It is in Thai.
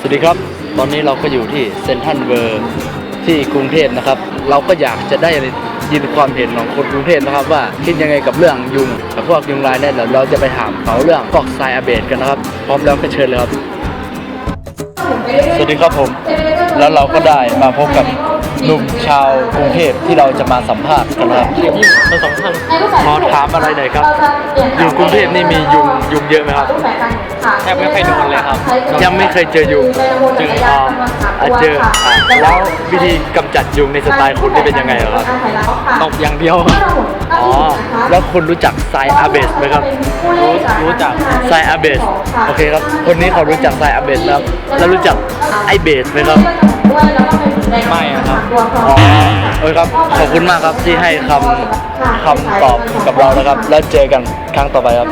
สวัสดีครับ ตอนนี้เราก็อยู่ที่เซนทันเวอร์ที่กรุงเทพนะครับ เราก็อยากจะได้ยินความเห็นของคนกรุงเทพนะครับ ว่าคิดยังไงกับเรื่องยุงกับพวกยุงลายเนี่ยเดี๋ยวเราจะไปถามเขาเรื่องฟอกไซอาเบดกันนะครับ พร้อมแล้วก็เชิญเลยครับ สวัสดีครับผม แล้วเราก็ได้มาพบกับหนุ่มชาวกรุงเทพที่เราจะมาสัมภาษณ์กันนะครับมาสัมภาษณ์ขอถามอะไรหน่อยครับ อยู่กรุงเทพนี่มียุงยุงเยอะไหมครับ แทบไม่เคยโดนเลยครับ ยังไม่เคยเจอยุงเจออ่าอะเจออะแล้ววิธีกำจัดยุงในสไตล์คุณนี่เป็นยังไงเหรอครับตบอย่างเดียวครับอ๋อ แล้วคุณรู้จักไซอาเบสไหมครับ รู้รู้จักไซอาเบสโอเคครับ คนนี้เขารู้จักไซอาเบสนะครับ แล้วรู้จักไอเบสไหมครับ ไม่อะครับอ๋อโอเคครับ ขอบคุณมากครับที่ให้คำคำตอบกับเรานะครับ แล้วเจอกันครั้งต่อไปครับ